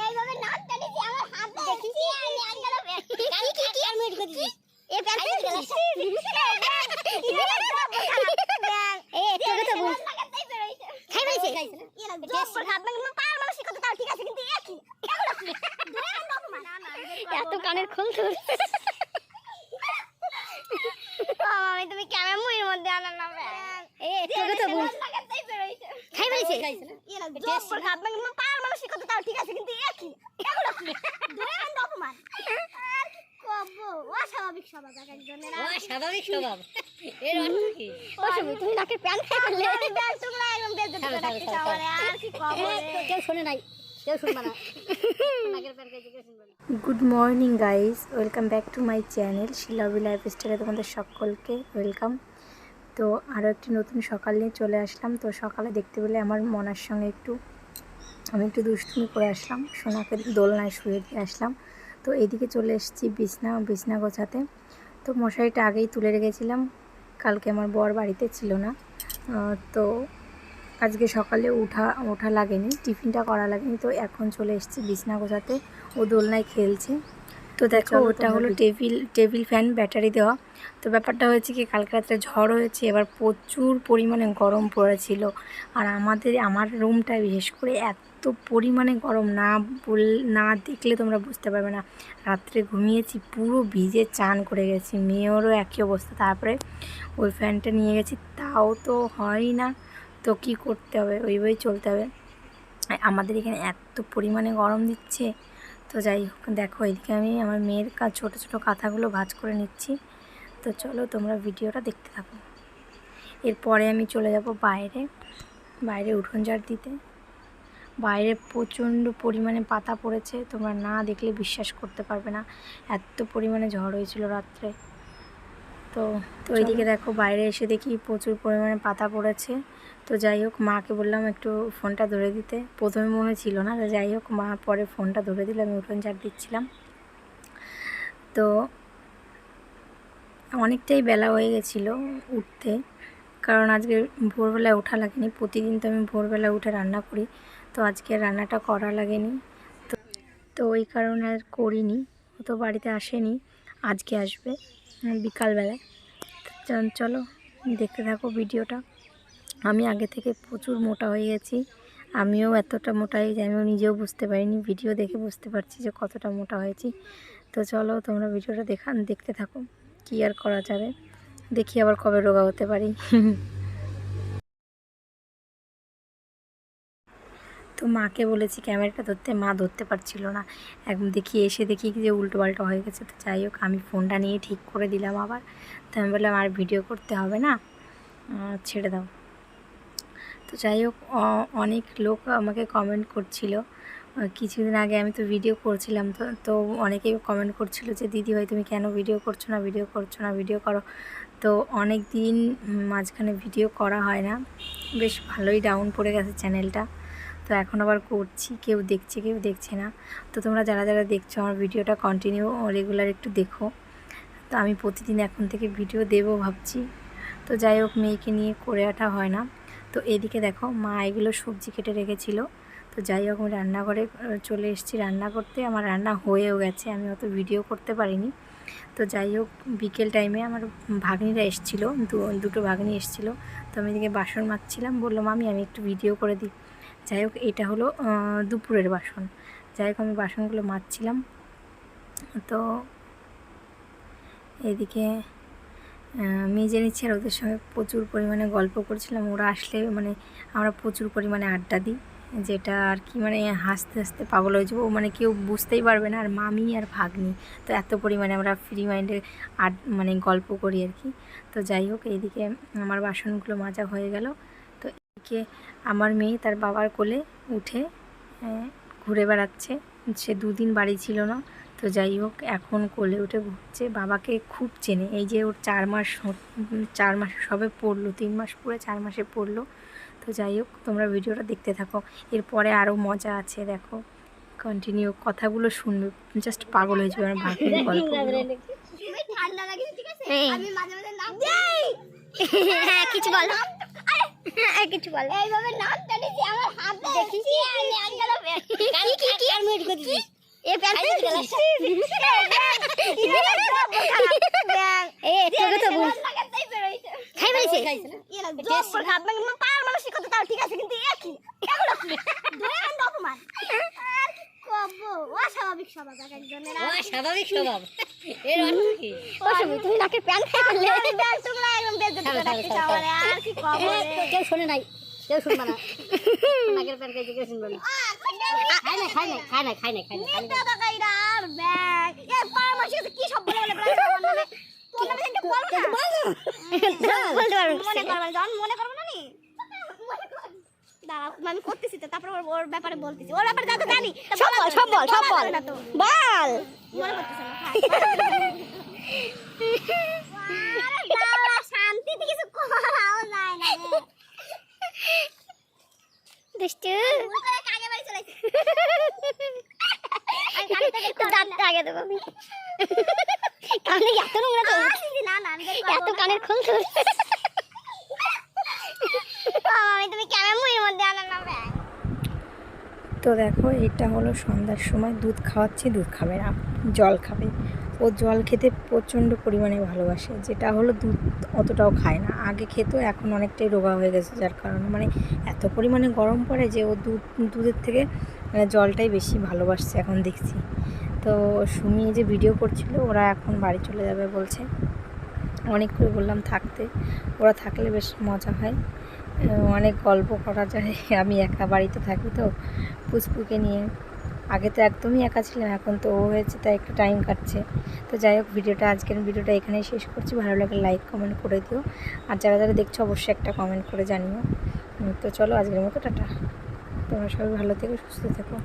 এইভাবে নাক টানিছি আমার হাত দেখিছি আমি আঙ্গালো আমি কি কি আর মেড করে এ প্যান্ট দিছিস এ তোকে তো বল খাই একই এত কানের খোল ধরে আমি তুমি কেমন মুড়ির মধ্যে আনা না এ তোকে তো বল খাই পাইছে হাত ভাঙে তাও ঠিক আছে কিন্তু একই অপমান। আর কি কব অস্বাভাবিক স্বভাব এক একজনের ও স্বাভাবিক স্বভাব? এর অর্থ কি? অস্বাভাবিক তুমি নাকের প্যান্ট খাই ফেললে। তোমরা একদম রাখতে থামো, চাও থামো। আর কি কব কেউ শুনে নাই কেউ শুনবে না। নাকের প্যান খাইছে কেউ শুনবে না good morning guys welcome back to my channel Shilabi লাইফস্টাইলে তোমাদের সকলকে ওয়েলকাম তো আরও একটি নতুন সকাল নিয়ে চলে আসলাম। তো সকালে দেখতে পেলে আমার মনার সঙ্গে একটু আমি একটু দুষ্টুমি করে আসলাম সোনাকে দোলনায় শুয়ে দিয়ে আসলাম। তো এদিকে চলে এসেছি বিছনা বিছনা গোছাতে। তো মশারিটা আগেই তুলে রেখেছিলাম কালকে আমার বর বাড়িতে ছিল না। তো আজকে সকালে উঠা ওঠা লাগেনি টিফিনটা করা লাগেনি। তো এখন চলে এসেছি বিছনা গোছাতে ও দোলনায় খেলছে। তো দেখো ওটা হলো টেবিল টেবিল ফ্যান ব্যাটারি দেওয়া। তো ব্যাপারটা হয়েছে কি কালকে রাত্রে ঝড় হয়েছে এবার প্রচুর পরিমাণে গরম পড়েছিল। আর আমাদের আমার রুমটা বিশেষ করে এত পরিমাণে গরম, না বল, না দেখলে তোমরা বুঝতে পারবে না। রাত্রে ঘুমিয়েছি, পুরো ভিজে চান করে গেছি, মেয়েরও একই অবস্থা। তারপরে ওই ফ্যানটা নিয়ে গেছি, তাও তো হয় না। তো কি করতে হবে? ওইভাবেই চলতে হবে। আমাদের এখানে এত পরিমাণে গরম দিচ্ছে। তো যাই হোক, দেখো এদিকে আমি আমার মেয়ের কাজ ছোটো ছোটো কাঁথাগুলো ভাঁজ করে নিচ্ছি। তো চলো তোমরা ভিডিওটা দেখতে থাকো। এরপরে আমি চলে যাব বাইরে বাইরে উঠোন ঝাড় দিতে। বাইরে প্রচণ্ড পরিমাণে পাতা পড়েছে তোমরা না দেখলে বিশ্বাস করতে পারবে না। এত পরিমাণে ঝড় হয়েছিল রাত্রে। তো তো এইদিকে দেখো বাইরে এসে দেখি প্রচুর পরিমাণে পাতা পড়েছে। তো যাই হোক মাকে বললাম একটু ফোনটা ধরে দিতে। প্রথমে মনে ছিল না তো যাই হোক মা পরে ফোনটা ধরে দিল আমি উঠোন ঝাড় দিচ্ছিলাম। তো অনেকটাই বেলা হয়ে গেছিল উঠতে। কারণ আজকে ভোরবেলায় ওঠা লাগেনি। প্রতিদিন তো আমি ভোরবেলা উঠে রান্না করি। তো আজকে রান্নাটা করা লাগেনি। তো তো ওই কারণে আর করিনি। তো বাড়িতে আসেনি। আজকে আসবে বিকালবেলায়। চলো, দেখতে থাকো ভিডিওটা। আমি আগে থেকে প্রচুর মোটা হয়ে গেছি। আমিও এতটা মোটা হয়ে গেছি, আমিও নিজেও বুঝতে পারিনি। ভিডিও দেখে বুঝতে পারছি যে কতটা মোটা হয়েছি। তো চলো, তোমরা ভিডিওটা দেখা, দেখতে থাকো। কী আর করা যাবে? দেখি আবার কবে রোগা হতে পারি। তো মাকে বলেছি ক্যামেরাটা ধরতে, মা ধরতে পারছিল না। একদম দেখি, এসে দেখি যে উল্টো পাল্টা হয়ে গেছে। তো যাই হোক, আমি ফোনটা নিয়ে ঠিক করে দিলাম আবার। তো আমি বললাম, আর ভিডিও করতে হবে না? ছেড়ে দাও। তো যাই হোক অনেক লোক আমাকে কমেন্ট করছিল। কিছুদিন আগে আমি তো ভিডিও করছিলাম, তো তো অনেকেই কমেন্ট করছিল যে, দিদি ভাই, তুমি কেন ভিডিও করছ না ভিডিও করছ না ভিডিও করো। তো অনেক দিন মাঝখানে ভিডিও করা হয় না। বেশ ভালোই ডাউন পড়ে গেছে চ্যানেলটা তো এখন আবার করছি, কেউ দেখছে কেউ দেখছে না। তো তোমরা যারা যারা দেখছ আমার ভিডিওটা কন্টিনিউ রেগুলার একটু দেখো। তো আমি প্রতিদিন এখন থেকে ভিডিও দেবো ভাবছি। তো যাই হোক, মেয়েকে নিয়ে করে ওঠা হয় না। তো এদিকে দেখো, মা এগুলো সবজি কেটে রেখেছিল। তো যাই হোক, আমি রান্নাঘরে চলে এসেছি রান্না করতে। আমার রান্না হয়েও গেছে, আমি অত ভিডিও করতে পারিনি। তো যাই হোক, বিকেল টাইমে আমার ভাগ্নিরা এসেছিল দুটো ভাগ্নি এসেছিল। তো আমি এদিকে বাসন মাজছিলাম বললাম আমি আমি একটু ভিডিও করে দিই। যাই হোক, এটা হলো দুপুরের বাসন। যাই হোক, আমি বাসনগুলো মাজছিলাম। তো এদিকে মেজে নিচ্ছি আর ওদের সঙ্গে প্রচুর পরিমাণে গল্প করছিলাম। ওরা আসলে মানে আমরা প্রচুর পরিমাণে আড্ডা দিই। যেটা আর কি মানে হাসতে হাসতে পাগল হয়ে যাব। মানে কেউ বুঝতেই পারবে না, আর মামি আর ভাগ্নি। তো এত পরিমাণে আমরা ফ্রি মাইন্ডে আড মানে গল্প করি আর কি। তো যাই হোক, এইদিকে আমার বাসনগুলো মাজা হয়ে গেল। তো এদিকে আমার মেয়ে তার বাবার কোলে উঠে ঘুরে বেড়াচ্ছে। সে দুদিন বাড়ি ছিল না। তো যাই হোক, এখন কোলে উঠে ঘুরছে। বাবাকে খুব চেনে। এই যে ওর চার মাস চার মাস সবে পড়ল, তিন মাস পুরো চার মাসে পড়ল। তো যাই হোক তোমরা ভিডিওটা দেখতে থাকো এরপরে আরও মজা আছে দেখো কন্টিনিউ কথাগুলো শুনবে জাস্ট পাগল হয়ে যাবে আমার হ্যাঁ কিছু বলো কিছু বল এইভাবে নাম টানিছি আমার হাত দেখিছি আর কি কি কি আর মিনিট করে এ প্যান্ট খাই দিতে এ তোকে তো বল খাই বলেছে খাইছে না? মানে পাড়ার মানুষ কথা তাও ঠিক আছে কিন্তু একই এগুলো কি দয়ানন্দ অপমান আর কি কব অস্বাভাবিক স্বভাব এক একজনের ও স্বাভাবিক স্বভাব এর অর্থ কি অসুবিধা তুমি নাকে প্যান্ট খাই করলে প্যান্ট টুকলা একদম বেজ্জতি করে রাখতে ছাড়ো, আর কি কব কেউ শোনে নাই কেউ শুনবে না নাকের প্যান খাইছে কেউ শুনবে না খাই না খাই না খাই না খাই না খাই না খাই না নেতা কাকাইরা ব্যাগ এ পাড়ার মানুষ কি সব বলে বলে বেড়াচ্ছে আমার নামে তোর নামে একটা না বলতে মনে করবেন যখন মনে করব না নি দাঁড়াও আমি করতেছি তো তারপর ওর- ব্যাপারে বলতেছি। ওর ব্যাপারে যা জানি সব বল সব বল সব বল বল। মনে করতেছে না শান্তিতে কিছু করাও যায় না দুষ্টু। কাগে বাড়ি চলেছে তো দাঁতটা আগে দেবো। আমি কানে এত নোংরা তো। না না আমি এত কানের খোল তো আমি তুমি কেমন মুড়ির মধ্যে আনার না ব্যাগ তো দেখো, এটা হলো সন্ধ্যার সময়। দুধ খাওয়াচ্ছি, দুধ খাবে না, জল খাবে। ও জল খেতে প্রচণ্ড পরিমাণে ভালোবাসে, যেটা হলো দুধ অতটাও খায় না। আগে খেতো, এখন অনেকটাই রোগা হয়ে গেছে, যার কারণে মানে এত পরিমাণে গরম পড়ে যে ও দুধ, দুধের থেকে মানে জলটাই বেশি ভালোবাসছে এখন দেখছি। তো সুমি যে ভিডিও করছিল, ওরা এখন বাড়ি চলে যাবে বলছে। অনেক করে বললাম থাকতে, ওরা থাকলে বেশ মজা হয়। অনেক গল্প করা যায়। আমি একা বাড়িতে থাকি তো পুচপুকে নিয়ে। আগে তো একদমই একা ছিলাম, এখন তো ও হয়েছে, তাই একটু টাইম কাটছে। তো যাই হোক, ভিডিওটা, আজকের ভিডিওটা এখানেই শেষ করছি। ভালো লাগে লাইক কমেন্ট করে দিও। আর যারা যারা দেখছ, অবশ্যই একটা কমেন্ট করে জানিও। তো চলো, আজকের মতো টাটা। তোমরা সবাই ভালো থেকো, সুস্থ থেকো।